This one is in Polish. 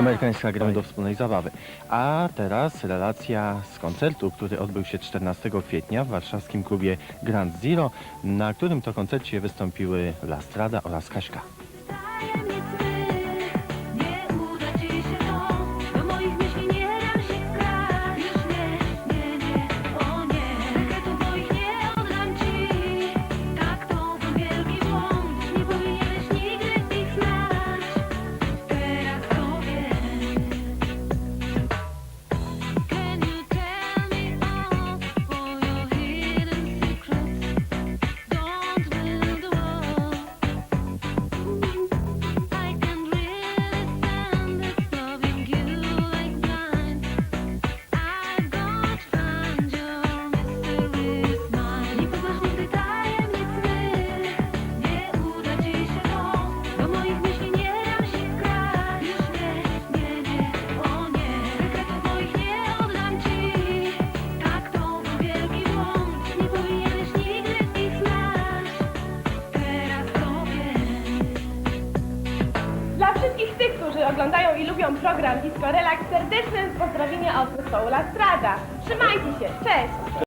Amerykańska gra do wspólnej zabawy. A teraz relacja z koncertu, który odbył się 14 kwietnia w warszawskim klubie Grand Zero, na którym to koncercie wystąpiły La Strada oraz Kaśka. Dla wszystkich tych, którzy oglądają i lubią program Disco Relax, serdeczne pozdrowienia od zespołu Lastrada. Trzymajcie się, cześć!